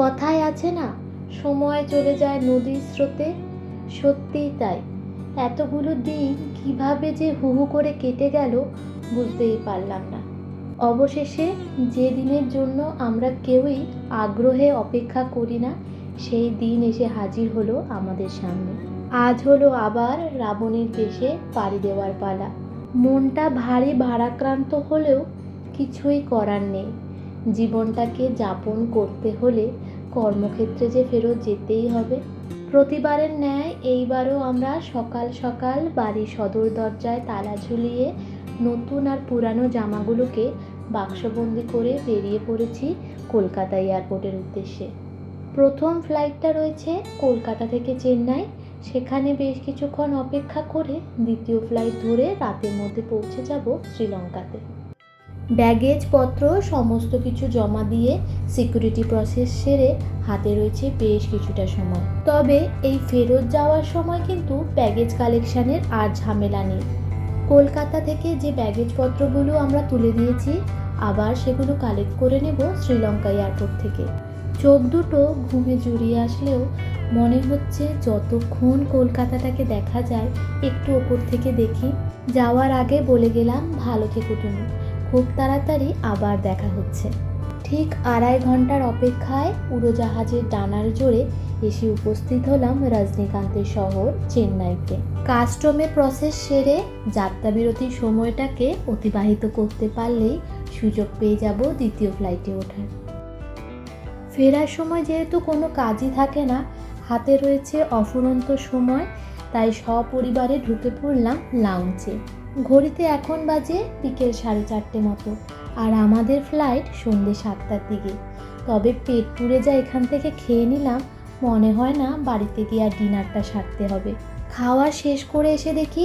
কথায় আছে না, সময় চলে যায় নদীর স্রোতে? সত্যিই তাই। এতগুলো দিন কীভাবে যে হু হু করে কেটে গেল বুঝতেই পারলাম না। অবশেষে যে দিনের জন্য আমরা কেউই আগ্রহে অপেক্ষা করি না, সেই দিন এসে হাজির হলো আমাদের সামনে। আজ হলো আবার রাবণের দেশে পাড়ি দেওয়ার পালা। মনটা ভারী ভারাক্রান্ত হলেও কিছুই করার নেই। জীবনটাকে যাপন করতে হলে কর্মক্ষেত্রে যে ফেরত যেতেই হবে। প্রতিবারের ন্যায় এইবারও আমরা সকাল সকাল বাড়ির সদর দরজায় তালা ঝুলিয়ে নতুন আর পুরানো জামাগুলোকে বাক্সবন্দি করে বেরিয়ে পড়েছি কলকাতা এয়ারপোর্টের উদ্দেশ্যে। প্রথম ফ্লাইটটা রয়েছে কলকাতা থেকে চেন্নাই। সেখানে বেশ কিছুক্ষণ অপেক্ষা করে দ্বিতীয় ফ্লাইট ধরে রাতের মধ্যে পৌঁছে যাব শ্রীলঙ্কাতে। ব্যাগেজ পত্র, সমস্ত কিছু জমা দিয়ে সিকিউরিটি প্রসেস সেরে হাতে রয়েছে বেশ কিছুটা সময়। তবে এই ফেরত যাওয়ার সময় কিন্তু ব্যাগেজ কালেকশানের আর ঝামেলা নেই। কলকাতা থেকে যে ব্যাগেজপত্রগুলো আমরা তুলে দিয়েছি, আবার সেগুলো কালেক্ট করে নেব শ্রীলঙ্কা এয়ারপোর্ট থেকে। চোখ দুটো ঘুমে জুড়িয়ে আসলেও মনে হচ্ছে যতক্ষণ কলকাতাটাকে দেখা যায়, একটু ওপর থেকে দেখি, যাওয়ার আগে বলে গেলাম, ভালো থেকো তুমি। খুব তাড়াতাড়ি আবার দেখা হচ্ছে। ঠিক আড়াই ঘণ্টার অপেক্ষায় উড়োজাহাজের ডানার জোরে এসে উপস্থিত হলাম রজনীকান্তের শহর চেন্নাইতে। কাস্টমে প্রসেস সেরে যাত্রা বিরতির সময়টাকে অতিবাহিত করতে পারলেই সুযোগ পেয়ে যাব দ্বিতীয় ফ্লাইটে ওঠার। ফেরার সময় যেহেতু কোনো কাজই থাকে না, হাতে রয়েছে অফুরন্ত সময়, তাই সপরিবারে ঢুকে পড়লাম লাউঞ্চে ঘড়িতে এখন বাজে বিকেল সাড়ে চারটে মতো, আর আমাদের ফ্লাইট সন্ধ্যে সাতটার দিকে। তবে পেট পুড়ে যা এখান থেকে খেয়ে নিলাম, মনে হয় না বাড়িতে গিয়ে আর ডিনারটা সারতে হবে। খাওয়া শেষ করে এসে দেখি,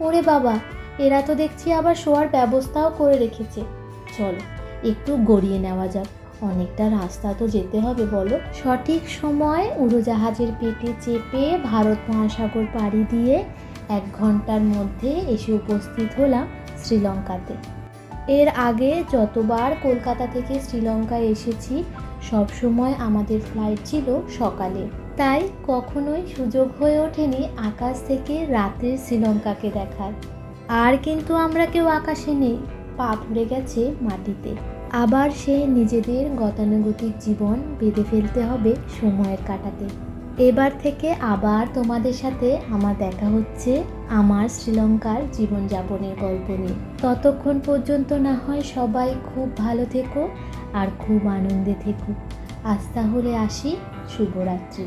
ওরে বাবা, এরা তো দেখছি আবার শোয়ার ব্যবস্থাও করে রেখেছে। চলো, একটু গড়িয়ে নেওয়া যাক, অনেকটা রাস্তা তো যেতে হবে, বলো। সঠিক সময় উড়োজাহাজের পেটে চেপে ভারত মহাসাগর পাড়ি দিয়ে এক ঘণ্টার মধ্যে এসে উপস্থিত হলাম শ্রীলঙ্কাতে। এর আগে যতবার কলকাতা থেকে শ্রীলঙ্কায় এসেছি, সব সময় আমাদের ফ্লাইট ছিল সকালে। তাই কখনোই সুযোগ হয়ে ওঠেনি আকাশ থেকে রাতের শ্রীলঙ্কাকে দেখার। আর কিন্তু আমরা কেউ আকাশে নেই, পা পড়ে গেছে মাটিতে। আবার সে নিজেদের গতানুগতিক জীবন বেঁধে ফেলতে হবে সময়ের কাটাতে। এবার থেকে আবার তোমাদের সাথে আমার দেখা হচ্ছে আমার শ্রীলঙ্কার জীবনযাপনের গল্প নিয়ে। ততক্ষণ পর্যন্ত না হয় সবাই খুব ভালো থেকো আর খুব আনন্দে থেকো। আজ তাহলে আসি। শুভরাত্রি।